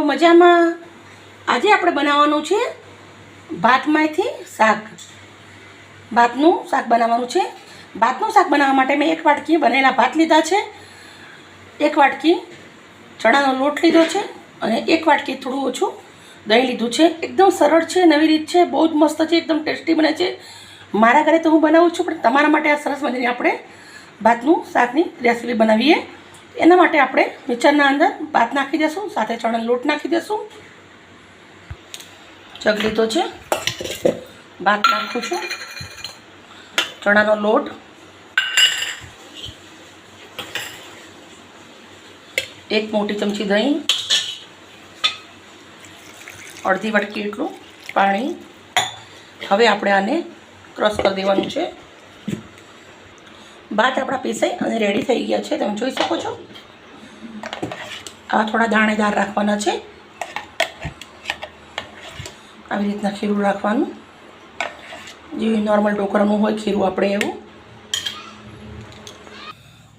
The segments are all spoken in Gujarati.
મજામાં? આજે આપણે બનાવવાનું છે ભાતમાંથી શાક. ભાતનું શાક બનાવવાનું છે. ભાતનું શાક બનાવવા માટે મેં એક વાટકી બનેલા ભાત લીધા છે. એક વાટકી ચણાનો લોટ લીધો છે અને એક વાટકી થોડું ઓછું દહીં લીધું છે. એકદમ સરળ છે, નવી રીત છે, બહુ જ મસ્ત છે, એકદમ ટેસ્ટી બને છે. મારા ઘરે તો હું બનાવું છું, પણ તમારા માટે આ સરસ મજાની આપણે ભાતનું શાકની રેસીપી બનાવીએ. એના માટે આપણે મિક્સરના અંદર ભાત નાખી દઈશું સાથે ચણાનો લોટ નાખી દઈશું જગ લીધો છે. ભાત નાખું છું. ચણાનો લોટ. એક મોટી ચમચી દહીં. અડધી વટકી એટલું પાણી. હવે આપણે આને ક્રશ કરી દેવાનું છે. ભાત આપણા પીસાઈ અને રેડી થઈ ગયા છે. તમે જોઈ શકો છો. આ થોડા દાણેદાર રાખવાના છે. આવી રીતના ખીરું રાખવાનું. જેવી નોર્મલ ઢોકળાનું હોય, ખીરું આપણે એવું.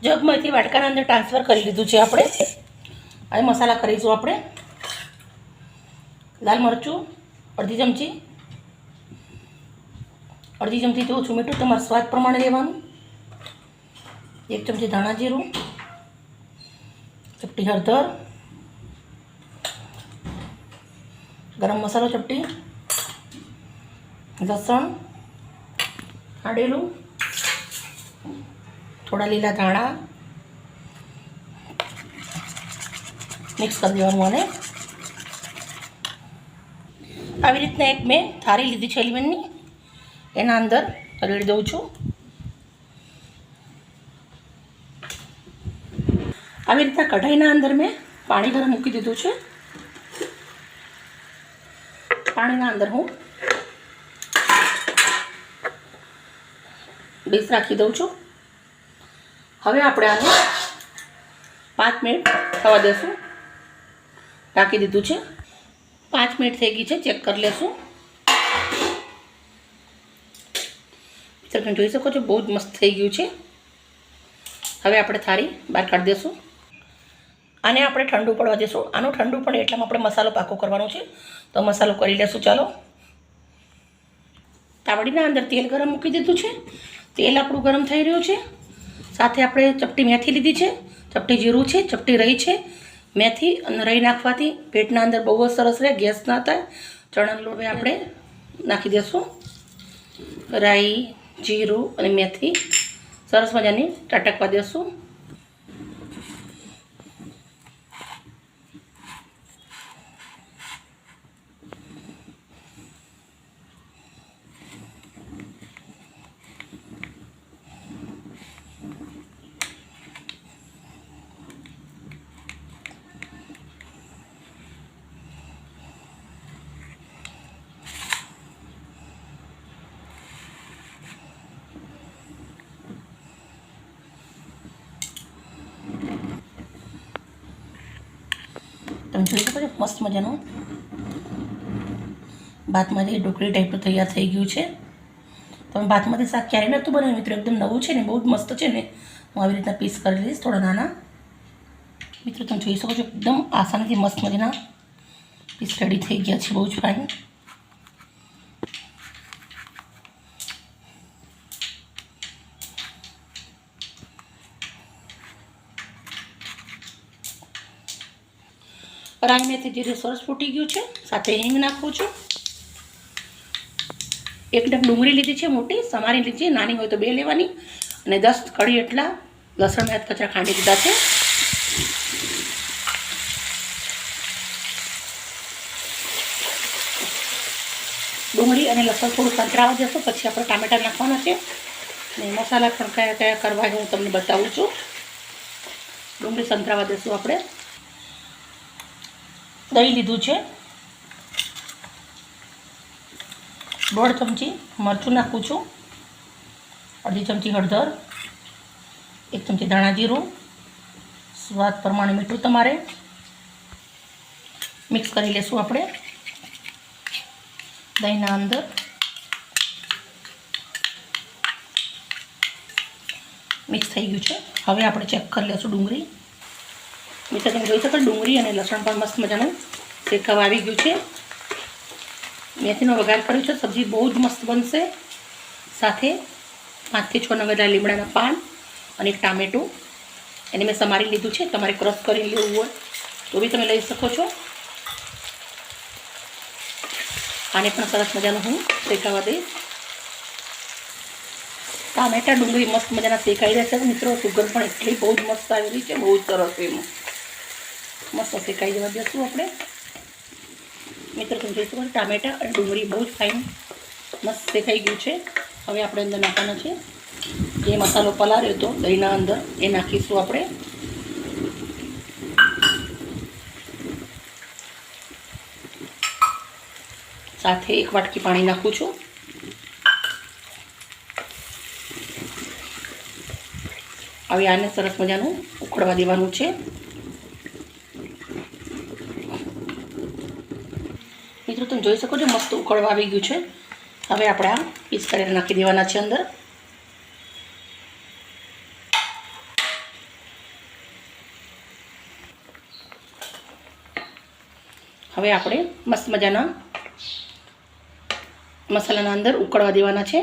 જગમાંથી વાટકાના અંદર ટ્રાન્સફર કરી લીધું છે આપણે. હવે મસાલા કરીશું આપણે. લાલ મરચું, અડધી ચમચી. અડધી ચમચી તો છું મીઠું, તમારા સ્વાદ પ્રમાણે લેવાનું. એક ચમચી ધાણા જીરું, ચપટી હળદર, ગરમ મસાલો ચપટી, લસણ આડેલું થોડા લીલા ધાણા, મિક્સ કરી દેવાનું અને આવી રીતના એક મેં થાળી લીધી છે એલિમેન્ટની. એના અંદર રેડી દઉં છું. આવી રીતના કઢાઈના અંદર મેં પાણી ગરમ મૂકી દીધું છે. પાણીના અંદર હું ડીશ રાખી દઉં છું. હવે આપણે આને પાંચ મિનિટ થવા દેશું. રાખી દીધું છે. પાંચ મિનિટ થઈ ગઈ છે, ચેક કરી લેશું. તમે જોઈ શકો છો, બહુ જ મસ્ત થઈ ગયું છે. હવે આપણે થાળી બહાર કાઢી દઈશું આને આપણે ઠંડુ પડવા દઈશું આનું ઠંડુ પડે એટલામાં આપણે મસાલો પાકો કરવાનો છે. તો મસાલો કરી લેશું. ચાલો. તાવડીના અંદર તેલ ગરમ મૂકી દીધું છે. તેલ આપણું ગરમ થઈ રહ્યું છે. સાથે આપણે ચપટી મેથી લીધી છે. ચપટી જીરું છે, ચપટી રહી છે. મેથી અને રહી નાખવાથી પેટના અંદર બહુ જ સરસ રહે, ગેસ ના થાય. ચણાનો લોટ આપણે નાખી દઈશું રાઈ, જીરું અને મેથી સરસ મજાની ટટકવા દેશું. તમે જોઈ શકો છો, મસ્ત મજાનું ભાતમાંથી ઢોકળી ટાઈપનું તૈયાર થઈ ગયું છે. તમે ભાતમાંથી શાક ક્યારેય નહોતું બનાવ્યું, મિત્રો, એકદમ નવું છે ને, બહુ જ મસ્ત છે ને. હું આવી રીતના પીસ કરી લઈશ થોડા નાના. મિત્રો, તમે જોઈ શકો છો, એકદમ આસાનીથી મસ્ત મજાના પીસ રેડી થઈ ગયા છે, બહુ જ ફાઇન રાઈ મેથી જીરું સરસ ફૂટી ગયું છે, સાથે હિંગ નાખું છું. એક ડબ ડુંગળી લીધી છે મોટી, સમારી લીધી, નાની હોય તો બે લેવાની. અને દસ કઢી એટલા લસણ મેં કચરા ખાંડી દીધા છે. ડુંગળી અને લસણ થોડું સંતરાવા જશો, પછી આપણે ટામેટા નાખવાના છે. અને મસાલા પણ કયા કયા કરવા હું તમને બતાવું છું. ડુંગળી સંતરાવા દઈશું આપણે. દહીં લીધું છે. દોઢ ચમચી મરચું નાખું છું. અડધી ચમચી હળદર. એક ચમચી ધાણા જીરું. સ્વાદ પ્રમાણે મીઠું તમારે મિક્સ કરી લેશું આપણે. દહીંના અંદર. મિક્સ થઈ ગયું છે. હવે આપણે ચેક કરી લેશું ડુંગળી. મિત્રો, તમે જોઈ શકો ડુંગળી અને લસણ પણ મસ્ત મજાનું શેકાવા આવી ગયું છે. મેથીનો વઘાર કર્યો છે, સબ્જી બહુ જ મસ્ત બનશે. સાથે પાંચથી છ નંગરના લીમડાના પાન અને ટામેટું. એને મેં સમારી લીધું છે, તમારે ક્રશ કરી લેવું હોય તો બી તમે લઈ શકો છો. આને પણ સરસ મજાનું હું શેકાવા દઈશ. ટામેટા ડુંગળી મસ્ત મજાના શેકાઈ છે, મિત્રો. સુગર પણ એટલી બહુ જ મસ્ત આવેલી છે, બહુ જ સરસ એમાં. મસ્ત શેકાઈ જવા દઈશું આપણે? મિત્રો, તમે જોઈ શકો ટામેટા અને ડુંગળી બહુ જ ફાઇન મસ્ત શેકાઈ ગયું છે. હવે આપણે અંદર નાખવાના છે. જે મસાલો પલાર્યો હતો, દહીંના અંદર, એ નાખીશું આપણે. સાથે એક વાટકી પાણી નાખું છું. હવે આને સરસ મજાનું ઉખડવા દેવાનું છે. મિત્રો તમે જોઈ શકો છો, મસ્ત ઉકળવા આવી ગયું છે. હવે આપણે આ પીસ કરીને નાખી દેવાના છે અંદર. હવે આપણે મસ્ત મજાના મસાલાના અંદર ઉકળવા દેવાના છે.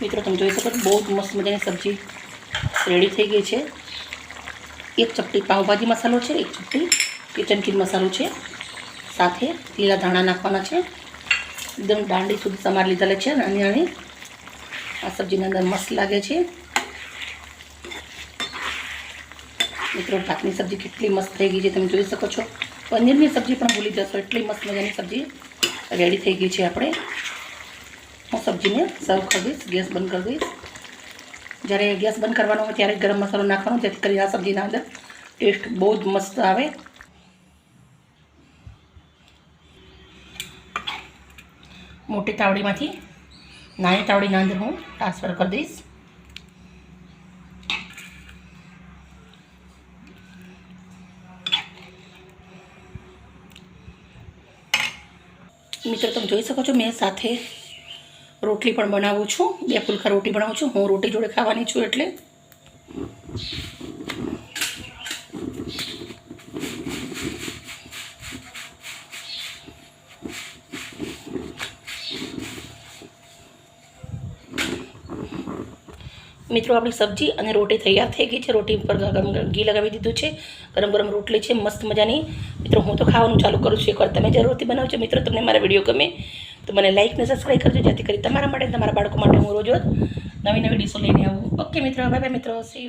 મિત્રો, તમે જોઈ શકો બહુ મસ્ત મજાની સબ્જી રેડી થઈ ગઈ છે. એક ચપટી પાઉંભાજી મસાલો છે, એક ચપટી કિચન કિંગ મસાલો છે. સાથે લીલા ધાણા નાખવાના છે. એકદમ દાંડી સુધી સમાર લીધેલા છે નાની નાની આ સબ્જીની અંદર મસ્ત લાગે છે. મિત્રો, ભાતની સબ્જી કેટલી મસ્ત થઈ ગઈ છે, તમે જોઈ શકો છો. પનીરની સબ્જી પણ ભૂલી જશો, એટલી મસ્ત મજાની સબ્જી રેડી થઈ ગઈ છે આપણે. હું સબ્જીને સર્વ કરી દઈશ, ગેસ બંધ કરી દઈશ. જ્યારે ગેસ બંધ કરવાનો હોય ત્યારે જ ગરમ મસાલો નાખવાનો, જેથી કરીને આ સબ્જીના અંદર ટેસ્ટ બહુ જ મસ્ત આવે. મોટી તાવડીમાંથી, નાની તાવડીના અંદર હું ટ્રાન્સફર કરી દઈશ. મિત્રો, તમે જોઈ શકો છો, મેં સાથે રોટલી પણ બનાવું છું. બે ફુલકા રોટી બનાવું છું. હું રોટી જોડે ખાવાની છું એટલે. મિત્રો, આપણી સબ્જી અને રોટી તૈયાર થઈ ગઈ છે. રોટી ઉપર ગરમ ઘી લગાવી દીધું છે. ગરમ ગરમ રોટલી છે. મસ્ત મજાની. મિત્રો, હું તો ખાવાનું ચાલુ કરું છું. એકવાર તમે જરૂરથી બનાવજો મિત્રો, તમને મારા વીડિયો ગમે. તો મને લાઈક ને સબસ્ક્રાઈબ કરજો, જેથી કરી તમારા માટે તમારા બાળકો માટે હું રોજ નવી નવી ડીશો લઈને આવું. ઓકે મિત્રો બાય મિત્રો. સી